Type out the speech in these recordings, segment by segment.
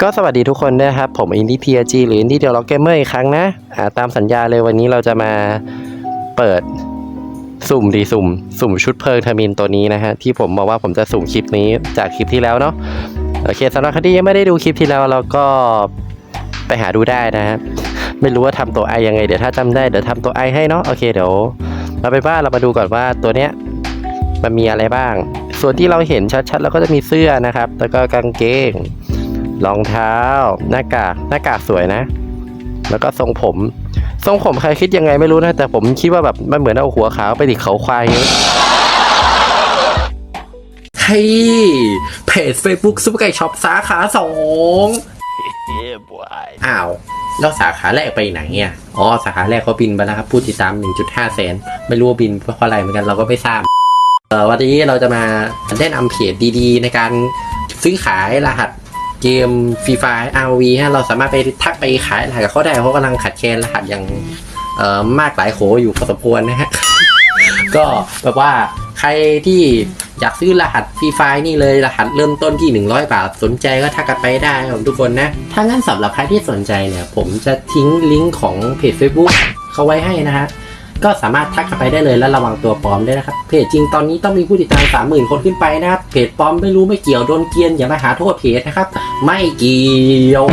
ก็สวัสดีทุกคนนะครับ ผมอินดี้พีจีหรืออินดี้เดลล็อกเกมเมอร์อีกครั้งนะอ่าตามสัญญาเลยวันนี้เราจะมาเปิดสุ่มดีสุ่ม สุ่มชุดเพลิงทอร์มินตัวนี้นะฮะที่ผมบอกว่าผมจะสุ่มคลิปนี้จากคลิปที่แล้วเนาะโอเคสำหรับใครที่ยังไม่ได้ดูคลิปที่แล้วเราก็ไปหาดูได้นะฮะไม่รู้ว่าทำตัวไอยังไงเดี๋ยวถ้าจำได้เดี๋ยวทำตัวไอให้เนาะโอเคเดี๋ยวเราไปบ้านเรามาดูก่อนว่าตัวเนี้ยมันมีอะไรบ้าง ส่วนที่เราเห็นชัดๆเราก็จะมีเสื้อนะครับ แล้วก็กางเกง รองเท้า หน้ากาก หน้ากากสวยนะ แล้วก็ทรงผม ทรงผมใครคิดยังไงไม่รู้นะ แต่ผมคิดว่าแบบมันเหมือนเอาหัวขาวไปติดเขาควายอย่างนี้เฮ้ยเพจ Facebook ซุปเปอร์ไก่ช็อปสาขาสองอ้าว แล้วสาขาแรกไปไหนอะอ๋อ สาขาแรกเขาบินไปแล้วครับ ผู้ติดตาม 1.5 แสน ไม่รู้ว่าบินเพราะอะไรเหมือนกันเราก็ไม่ทราบเออวันนี้เราจะมาแนะนำเพจดีๆ ในการซื้อขายรหัส เกมฟรีไฟ RV ฮะเราสามารถไปทักไปขายรหัสกับเขาได้เพราะกำลังขัดแคลนรหัสอย่างเอ่อมากหลายโขอยู่พอสมควรนะฮะก็แบบว่าใครที่อยากซื้อรหัสฟรีไฟนี่เลยรหัสเริ่มต้นที่ 100 บาท สนใจก็ทักกันไปได้ครับทุกคนนะ ถ้างั้นสำหรับใครที่สนใจเนี่ย ผมจะทิ้งลิงก์ของเพจ Facebook เขาไว้ให้นะฮะ ก็สามารถทักกันไปได้เลยและระวังตัวปลอมด้วยนะครับ เพจจริงตอนนี้ต้องมีผู้ติดตามสามหมื่นคนขึ้นไปนะครับ เพจปลอมไม่รู้ไม่เกี่ยวโดนเกียนอย่ามาหาโทษเพจนะครับ ไม่เกี่ยว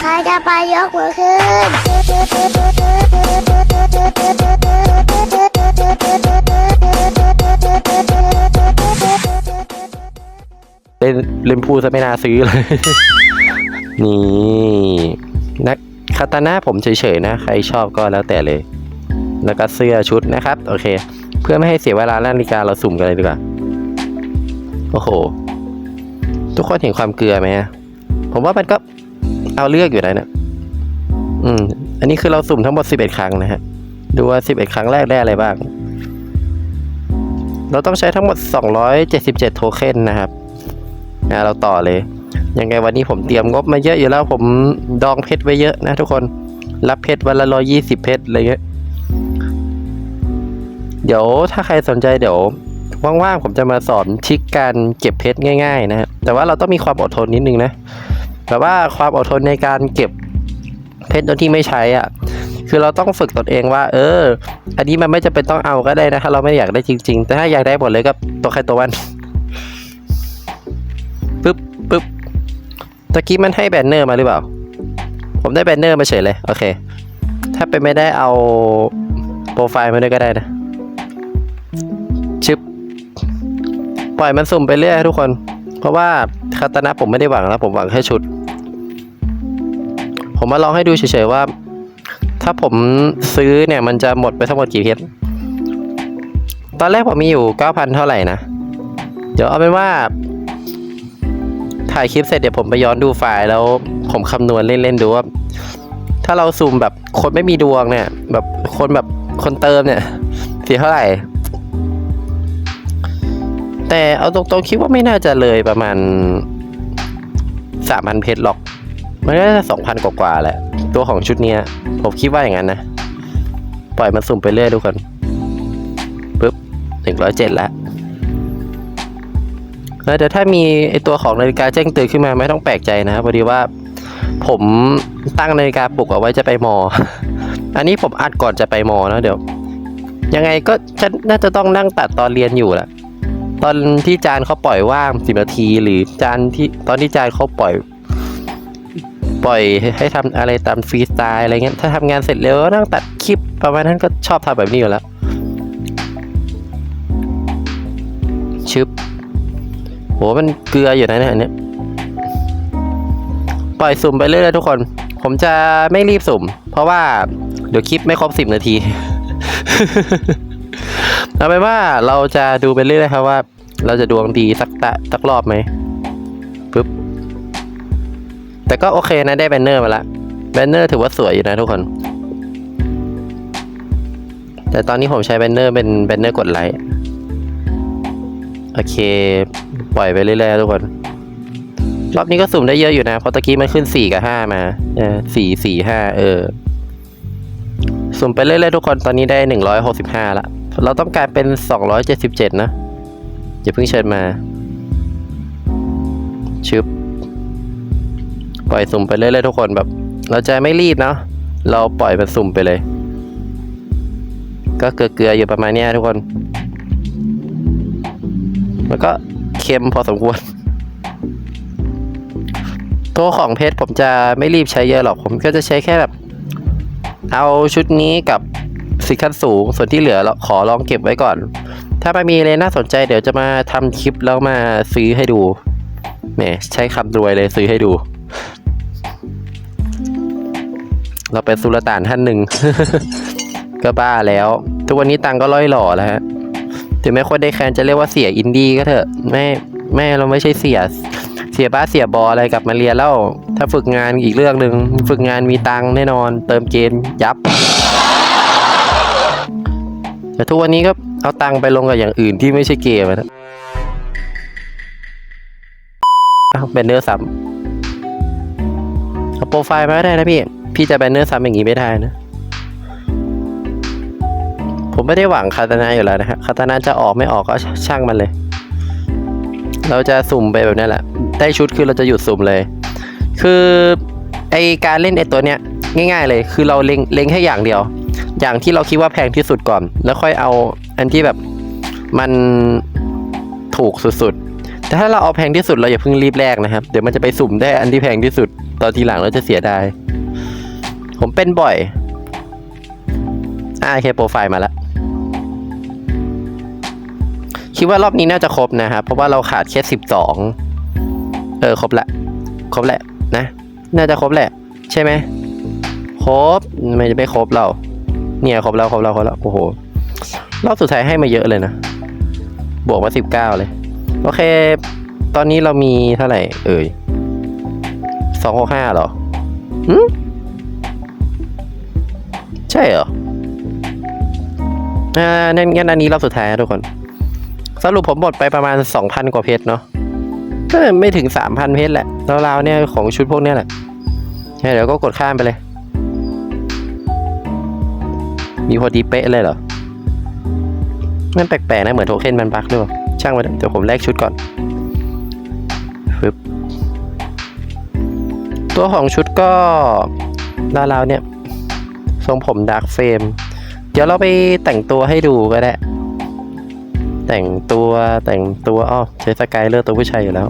ใครจะไปยกมือขึ้นเล่นเล่นพูดซะไม่น่าซื้อเลย นี่ นักคาตาน่าผมเฉยๆนะ ใครชอบก็แล้วแต่เลย แล้วก็เสื้อชุดนะครับ โอเค เพื่อไม่ให้เสียเวลานาฬิกาเราสุ่มกันเลยดีกว่า โอ้โห ทุกคนเห็นความเกลือไหมผมว่ามันก็เอาเลือกอยู่นะเนี่ยอืม อันนี้คือเราสุ่มทั้งหมด11ครั้งนะฮะ ดูว่า11ครั้งแรกได้อะไรบ้าง เราต้องใช้ทั้งหมด277โทเค็นนะครับนะเราต่อเลย ยังไงวันนี้ผมเตรียมงบมาเยอะอยู่แล้วผมดองเพชรไว้เยอะนะทุกคน รับเพชรวันละร้อยี่สิบเพชรอะไรเงี้ย เดี๋ยวถ้าใครสนใจเดี๋ยวว่างๆผมจะมาสอนทิกการเก็บเพชรง่าย ๆนะฮะแต่ว่าเราต้องมีความอดทนนิดนึงนะ แต่ว่าความอดทนในการเก็บเพชรโดยที่ไม่ใช้อะ คือเราต้องฝึกตนเองว่า เออ อันนี้มันไม่จำเป็นต้องเอาก็ได้นะ ถ้าเราไม่อยากได้จริง ๆ แต่ถ้าอยากได้หมดเลยก็ตัวใครตัวมันปึ๊บปึ๊บ ตะกี้มันให้แบนเนอร์มาหรือเปล่า ผมได้แบนเนอร์มาเฉยเลย โอเค ถ้าเป็นไม่ได้เอาโปรไฟล์มาด้วยก็ได้นะชึบปล่อยมันสุ่มไปเรื่อยทุกคน เพราะว่าคาตานะผมไม่ได้หวังแล้ว ผมหวังแค่ชุด ผมมาลองให้ดูเฉยๆว่า ถ้าผมซื้อเนี่ยมันจะหมดไปทั้งหมดกี่เพชรตอนแรกผมมีอยู่ 9,000 เท่าไหร่นะ เดี๋ยวเอาเป็นว่า ถ่ายคลิปเสร็จเดี๋ยวผมไปย้อนดูไฟล์แล้วผมคำนวณเล่นๆดูว่า ถ้าเราซูมแบบคนไม่มีดวงเนี่ย แบบคนแบบคนเติมเนี่ยเสียเท่าไหร่ แต่เอาตรงๆคิดว่าไม่น่าจะเลยประมาณสามพันเพชรหรอก มันก็จะสองพันกว่าๆแหละ ตัวของชุดเนี้ย ผมคิดว่าอย่างนั้นนะ ปล่อยมันสุ่มไปเรื่อยทุกคนปุ๊บหนึ่งร้อยเจ็ดแล้ว แล้วเดี๋ยวถ้ามีไอตัวของนาฬิกาแจ้งเตือนขึ้นมาไม่ต้องแปลกใจนะครับพอดีว่า ผมตั้งนาฬิกาปลุกเอาไว้จะไปมอ อันนี้ผมอัดก่อนจะไปมอนะเดี๋ยว ยังไงก็ฉันน่าจะต้องนั่งตัดตอนเรียนอยู่แหละตอนที่จานเขาปล่อยว่างสิบนาทีหรือจานที่ตอนที่จานเขาปล่อย ปล่อยให้ทำอะไรตามฟรีสไตล์อะไรเงี้ยถ้าทำงานเสร็จเร็วก็นั่งตัดคลิปประมาณนั้นก็ชอบทำแบบนี้อยู่แล้วชึบ โหมันเกลืออยู่นะเนี่ยอันนี้ปล่อยสุ่มไปเรื่อยๆทุกคน ผมจะไม่รีบสุ่ม เพราะว่าเดี๋ยวคลิปไม่ครบสิบนาทีเอาเป็นว่าเราจะดูไปเรื่อยๆครับว่า เราจะดวงดีสักตะสักรอบไหมปึ๊บแต่ก็โอเคนะได้แบนเนอร์มาละแบนเนอร์ถือว่าสวยอยู่นะทุกคน แต่ตอนนี้ผมใช้แบนเนอร์เป็นแบนเนอร์กดไลค์ โอเค ปล่อยไปเรื่อยๆทุกคน รอบนี้ก็สุ่มได้เยอะอยู่นะ เพราะตะกี้มันขึ้นสี่กับห้ามา เออสี่สี่ห้าเออ สุ่มไปเรื่อยๆทุกคนตอนนี้ได้หนึ่งร้อยหกสิบห้าละ เราต้องการเป็นสองร้อยเจ็ดสิบเจ็ดนะอย่าเพิ่งเชิญมา ชึบ ปล่อยสุ่มไปเรื่อยๆทุกคนแบบ เราจะไม่รีบเนาะ เราปล่อยมันสุ่มไปเลย ก็เกลือๆอยู่ประมาณเนี้ยทุกคน แล้วก็เค็มพอสมควร ตัวของเพชรผมจะไม่รีบใช้เยอะหรอก ผมก็จะใช้แค่แบบ เอาชุดนี้กับสิขั้นสูง ส่วนที่เหลือเราขอลองเก็บไว้ก่อน ถ้ามันมีอะไรน่าสนใจเดี๋ยวจะมาทำคลิปแล้วมาซื้อให้ดูแหมใช้คำรวยเลยซื้อให้ดู เราเป็นสุลต่านท่านหนึ่ง ก็บ้าแล้ว ทุกวันนี้ตังก็ล่อยหล่อแล้วฮะ ถึงแม้คนได้แคนจะเรียกว่าเสียอินดี้ก็เถอะไม่ไม่เราไม่ใช่เสีย เสียบ้าเสียบออะไรกลับมาเรียนแล้ว ถ้าฝึกงานอีกเรื่องหนึ่งฝึกงานมีตังค์แน่นอน เติมเกมยับ แต่ทุกวันนี้ก็เอาตังค์ไปลงกับอย่างอื่นที่ไม่ใช่เกมอะนะอ้าวแบนเนอร์ซ้ำเอาโปรไฟล์มาก็ได้นะพี่ พี่จะแบนเนอร์ซ้ำอย่างนี้ไม่ได้นะ ผมไม่ได้หวังคาตานาอยู่แล้วนะฮะคาตานาจะออกไม่ออกก็ช่างมันเลย เราจะสุ่มไปแบบนี้แหละ ได้ชุดคือเราจะหยุดสุ่มเลย คือไอการเล่นไอตัวเนี้ยง่าย ๆเลย คือเราเล็งเล็งแค่อย่างเดียว อย่างที่เราคิดว่าแพงที่สุดก่อน แล้วค่อยเอาอันที่แบบมันถูกสุดๆ แต่ถ้าเราเอาแพงที่สุดเราอย่าเพิ่งรีบแลกนะครับ เดี๋ยวมันจะไปสุ่มได้อันที่แพงที่สุด ตอนทีหลังเราจะเสียดาย ผมเป็นบ่อย อ่าโอเคโปรไฟล์มาแล้ว คิดว่ารอบนี้น่าจะครบนะครับเพราะว่าเราขาดแค่สิบสองเออครบละ ครบแหละนะ น่าจะครบแหละ ใช่ไหมครบไม่จะไม่ครบเรา เนี่ยครบแล้วครบแล้วครบแล้วโอ้โหรอบสุดท้ายให้มาเยอะเลยนะบวกมาสิบเก้าเลย โอเค ตอนนี้เรามีเท่าไหร่ เอ่ยสองหกห้าหรอหืมใช่เหรออ่านั่นงั้นอันนี้รอบสุดท้ายนะทุกคน สรุปผมหมดไปประมาณสองพันกว่าเพชรเนาะไม่ถึงสามพันเพชรแหละราวๆเนี่ยของชุดพวกเนี้ยแหละเดี๋ยวก็กดข้ามไปเลย มีพอดีเป๊ะเลยเหรอมันแปลกๆนะเหมือนโทเค็นมันบั๊กด้วยช่างมันเดี๋ยวผมแลกชุดก่อนฟึบตัวของชุดก็ราวๆเนี่ยทรงผมดาร์กเฟรมเดี๋ยวเราไปแต่งตัวให้ดูก็ได้ แต่งตัวแต่งตัวอ้อใช้สกายเลอร์ตัวผู้ชายอยู่แล้ว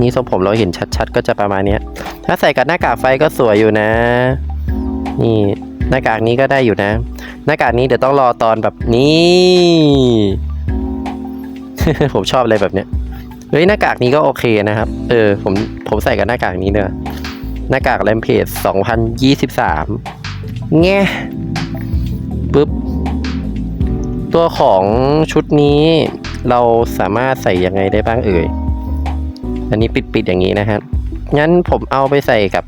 นี่ทรงผมเราเห็นชัดๆ ก็จะประมาณนี้ถ้าใส่กับหน้ากากไฟก็สวยอยู่นะ นี่หน้ากากนี้ก็ได้อยู่นะ หน้ากากนี้เดี๋ยวต้องรอตอนแบบนี้ ผมชอบอะไรแบบเนี้ยเฮ้ยหน้ากากนี้ก็โอเคนะครับ เออผมผมใส่กับหน้ากากนี้เนอะหน้ากากแรมเพจ2023 แง่ปึ๊บ ตัวของชุดนี้เราสามารถใส่ยังไงได้บ้างเอ่ย อันนี้ปิดๆอย่างนี้นะครับงั้นผมเอาไปใส่กับ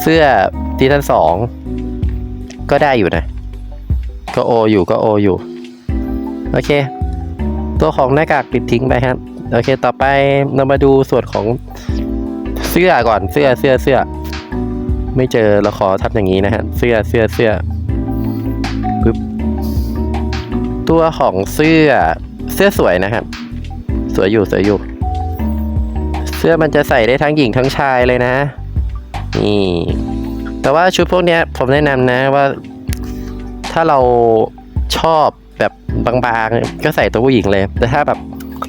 เสื้อซีซั่นสองก็ได้อยู่นะ ก็โออยู่ก็โออยู่ โอเค ตัวของหน้ากากปิดทิ้งไปครับ โอเค ต่อไปเรามาดูส่วนของเสื้อก่อนเสื้อเสื้อเสื้อ ไม่เจอเราขอทำอย่างนี้นะฮะ เสื้อเสื้อเสื้อ ตัวของเสื้อเสื้อสวยนะครับ สวยอยู่สวยอยู่ เสื้อมันจะใส่ได้ทั้งหญิงทั้งชายเลยนะ นี่ แต่ว่าชุดพวกนี้ผมแนะนำนะว่า ถ้าเราชอบแบบบางๆ ก็ใส่ตัวผู้หญิงเลย แต่ถ้าแบบ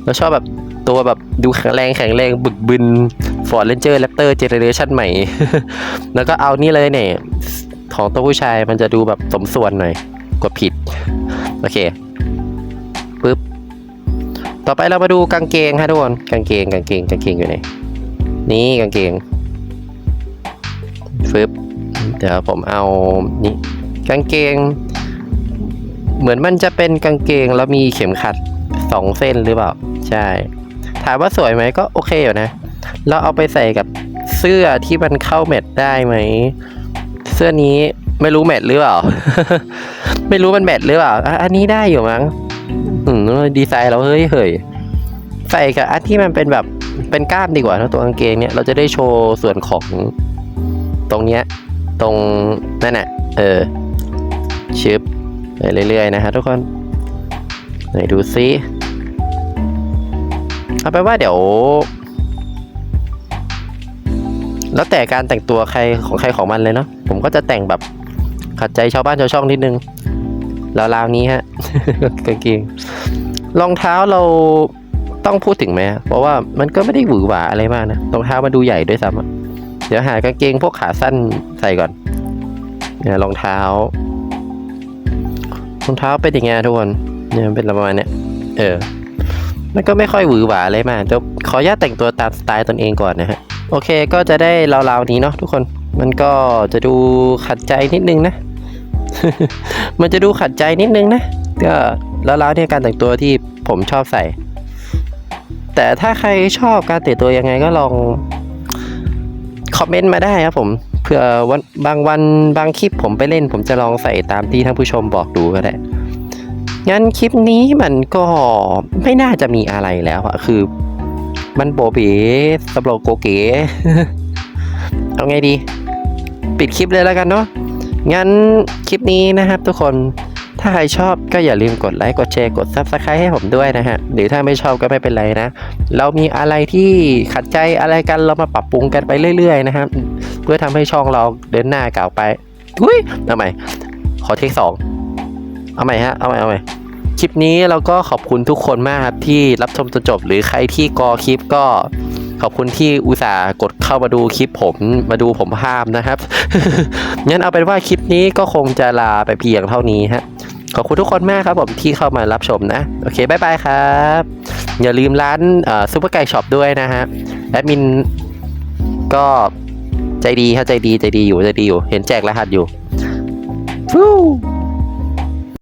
เราชอบแบบตัวแบบดูแข็งแรงแข็งแรงบึกบึน Ford Ranger Raptor Generation ใหม่ แล้วก็เอานี่เลยเนี่ย ของตัวผู้ชายมันจะดูแบบสมส่วนหน่อยกดผิด โอเค ปึ๊บต่อไปเรามาดูกางเกงฮะทุกคนกางเกงกางเกงกางเกงอยู่ไหนนี่กางเกงฟึบเดี๋ยวผมเอานี่กางเกง เหมือนมันจะเป็นกางเกงแล้วมีเข็มขัดสองเส้นหรือเปล่า ใช่ ถามว่าสวยไหมก็โอเคอยู่นะ เราเอาไปใส่กับเสื้อที่มันเข้าแมทได้ไหม เสื้อนี้ไม่รู้แมทหรือเปล่า ไม่รู้มันแมทหรือเปล่า อันนี้ได้อยู่มั้ง อืมดีไซน์เราเฮ้ยเฮ้ยใส่กับอันที่มันเป็นแบบเป็นกล้ามดีกว่านะตัวกางเกงเนี่ยเราจะได้โชว์ส่วนของตรงเนี้ย ตรงนั่นน่ะเออชิปไปเรื่อยๆนะฮะทุกคนไหนดูซิเอาไปว่าเดี๋ยว แล้วแต่การแต่งตัวใครของใครของมันเลยเนาะผมก็จะแต่งแบบขัดใจชาวบ้านชาวช่องนิดนึง ราวๆนี้ฮะกางเกงรองเท้าเราต้องพูดถึงไหมเพราะว่ามันก็ไม่ได้หวือหวาอะไรมากนะรองเท้ามันดูใหญ่ด้วยซ้ำเดี๋ยวหากางเกงพวกขาสั้นใส่ก่อนเนี่ยรองเท้ารองเท้าเป็นอย่างไงทุกคนเนี่ยเป็นประมาณเนี้ยเออมันก็ไม่ค่อยหวือหวาอะไรมากเดี๋ยวขออนุญาตแต่งตัวตามสไตล์ตนเองก่อนนะฮะโอเคก็จะได้ราวๆนี้เนาะทุกคนมันก็จะดูขัดใจนิดนึงนะ มันจะดูขัดใจนิดนึงนะก็ราวๆเนี่ยการแต่งตัวที่ผมชอบใส่ แต่ถ้าใครชอบการแต่งตัวยังไงก็ลองคอมเมนต์มาได้ครับผมเผื่อวันบางวันบางคลิปผมไปเล่น ผมจะลองใส่ตามที่ท่านผู้ชมบอกดูก็ได้ งั้นคลิปนี้มันก็ไม่น่าจะมีอะไรแล้วอะคือ มันโบเบสำหรับโกเก๋เอาไงดี ปิดคลิปเลยแล้วกันเนาะ งั้นคลิปนี้นะครับทุกคนถ้าใครชอบก็อย่าลืมกดไลค์กดแชร์กด Subscribe ให้ผมด้วยนะฮะ หรือถ้าไม่ชอบก็ไม่เป็นไรนะ เรามีอะไรที่ขัดใจอะไรกันเรามาปรับปรุงกันไปเรื่อยๆนะครับ เพื่อทำให้ช่องเราเดินหน้าก่าวไปอุ้ยเอาใหม่ขอเทคสองเอาใหม่ฮะเอาใหม่เอาใหม่คลิปนี้เราก็ขอบคุณทุกคนมากครับที่รับชมจนจบ หรือใครที่กอคลิปก็ ขอบคุณที่อุตส่าห์กดเข้ามาดูคลิปผมมาดูผมภาพนะครับ งั้นเอาเป็นว่าคลิปนี้ก็คงจะลาไปเพียงเท่านี้ฮะ ขอบคุณทุกคนมากครับผมที่เข้ามารับชมนะ โอเคบายบายครับ อย่าลืมร้านซูเปอร์ไก่ช็อปด้วยนะฮะ แอดมินก็ใจดีครับใจดีใจดีอยู่ใจดีอยู่ เห็นแจกรหัสอยู่ฟู